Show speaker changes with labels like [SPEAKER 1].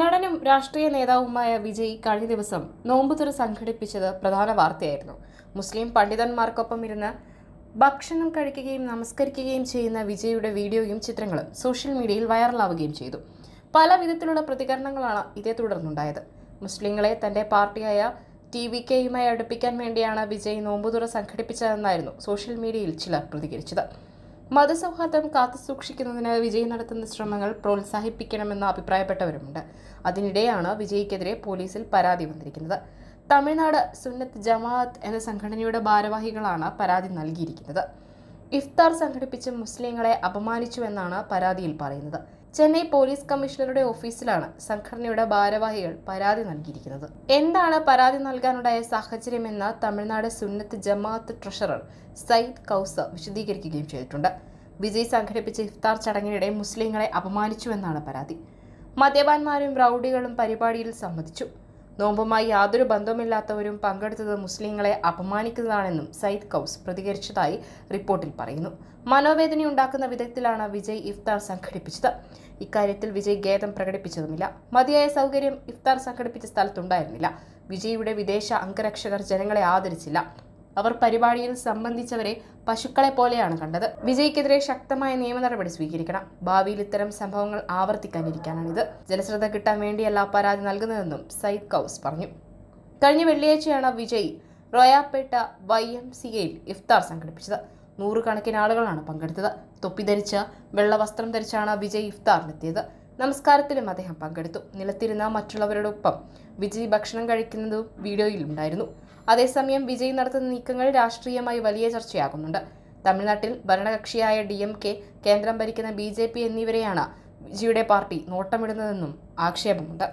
[SPEAKER 1] നടനും രാഷ്ട്രീയ നേതാവുമായ വിജയ് കഴിഞ്ഞ ദിവസം നോമ്പുതുറ സംഘടിപ്പിച്ചത് പ്രധാന വാർത്തയായിരുന്നു. മുസ്ലിം പണ്ഡിതന്മാർക്കൊപ്പം ഇരുന്ന് ഭക്ഷണം കഴിക്കുകയും നമസ്കരിക്കുകയും ചെയ്യുന്ന വിജയുടെ വീഡിയോയും ചിത്രങ്ങളും സോഷ്യൽ മീഡിയയിൽ വൈറലാവുകയും ചെയ്തു. പല വിധത്തിലുള്ള പ്രതികരണങ്ങളാണ് ഇതേ തുടർന്നുണ്ടായത്. മുസ്ലിങ്ങളെ തന്റെ പാർട്ടിയായ ടി വി കെയുമായി അടുപ്പിക്കാൻ വേണ്ടിയാണ് വിജയ് നോമ്പുതുറ സംഘടിപ്പിച്ചതെന്നായിരുന്നു സോഷ്യൽ മീഡിയയിൽ ചിലർ പ്രതികരിച്ചത്. മതസൗഹാർദ്ദം കാത്തുസൂക്ഷിക്കുന്നതിന് വിജയ് നടത്തുന്ന ശ്രമങ്ങൾ പ്രോത്സാഹിപ്പിക്കണമെന്ന് അഭിപ്രായപ്പെട്ടവരുമുണ്ട്. അതിനിടെയാണ് വിജയ്ക്കെതിരെ പോലീസിൽ പരാതി വന്നിരിക്കുന്നത്. തമിഴ്നാട് സുന്നത്ത് ജമാഅത്ത് എന്ന സംഘടനയുടെ ഭാരവാഹികളാണ് പരാതി നൽകിയിരിക്കുന്നത്. ഇഫ്താർ സംഘടിപ്പിച്ച് മുസ്ലിങ്ങളെ അപമാനിച്ചുവെന്നാണ് പരാതിയിൽ പറയുന്നത്. ചെന്നൈ പോലീസ് കമ്മീഷണറുടെ ഓഫീസിലാണ് സംഘടനയുടെ ഭാരവാഹികൾ പരാതി നൽകിയിരിക്കുന്നത്. എന്താണ് പരാതി നൽകാനുണ്ടായ സാഹചര്യമെന്ന് തമിഴ്നാട് സുന്നത്ത് ജമാഅത്ത് ട്രഷറർ സയ്യിദ് കൗസ വിശദീകരിക്കുകയും ചെയ്തിട്ടുണ്ട്. വിജയ് സംഘടിപ്പിച്ച ഇഫ്താർ ചടങ്ങിനിടെ മുസ്ലിങ്ങളെ അപമാനിച്ചുവെന്നാണ് പരാതി. മദ്യപാന്മാരും റൌഡികളും പരിപാടിയിൽ സംബന്ധിച്ചു. നോമ്പുമായി യാതൊരു ബന്ധവുമില്ലാത്തവരും പങ്കെടുത്തത് മുസ്ലിങ്ങളെ അപമാനിക്കുന്നതാണെന്നും സയ്യിദ് കൗസ് പ്രതികരിച്ചതായി റിപ്പോർട്ടിൽ പറയുന്നു. മനോവേദനയുണ്ടാക്കുന്ന വിധത്തിലാണ് വിജയ് ഇഫ്താർ സംഘടിപ്പിച്ചത്. ഇക്കാര്യത്തിൽ വിജയ് ഖേദം പ്രകടിപ്പിച്ചതുമില്ല. മതിയായ സൗകര്യം ഇഫ്താർ സംഘടിപ്പിച്ച സ്ഥലത്തുണ്ടായിരുന്നില്ല. വിജയുടെ വിദേശ അംഗരക്ഷകർ ജനങ്ങളെ ആദരിച്ചില്ല. അവർ പരിപാടിയിൽ സംബന്ധിച്ചവരെ പശുക്കളെ പോലെയാണ് കണ്ടത്. വിജയ്ക്കെതിരെ ശക്തമായ നിയമ നടപടി സ്വീകരിക്കണം. ഭാവിയിൽ ഇത്തരം സംഭവങ്ങൾ ആവർത്തിക്കാനിരിക്കാനാണിത്. ജനശ്രദ്ധ കിട്ടാൻ വേണ്ടിയല്ല പരാതി നൽകുന്നതെന്നും സയ്യിദ് കൗസ് പറഞ്ഞു. കഴിഞ്ഞ വെള്ളിയാഴ്ചയാണ് Vijay Royapettah Y M C എയിൽ ഇഫ്താർ സംഘടിപ്പിച്ചത്. നൂറുകണക്കിന് ആളുകളാണ് പങ്കെടുത്തത്. തൊപ്പി ധരിച്ച് വെള്ളവസ്ത്രം ധരിച്ചാണ് വിജയ് ഇഫ്താറിനെത്തിയത് നമസ്കാരത്തിലും അദ്ദേഹം പങ്കെടുത്തു. നിലത്തിരുന്ന മറ്റുള്ളവരോടൊപ്പം വിജയ് ഭക്ഷണം കഴിക്കുന്നതും വീഡിയോയിലുണ്ടായിരുന്നു. അതേസമയം വിജയ് നടത്തുന്ന നീക്കങ്ങൾ രാഷ്ട്രീയമായി വലിയ ചർച്ചയാകുന്നുണ്ട്. തമിഴ്നാട്ടിൽ ഭരണകക്ഷിയായ ഡി എം കെ കേന്ദ്രം ഭരിക്കുന്ന ബി ജെ പി എന്നിവരെയാണ് വിജയുടെ പാർട്ടി നോട്ടമിടുന്നതെന്നും ആക്ഷേപമുണ്ട്.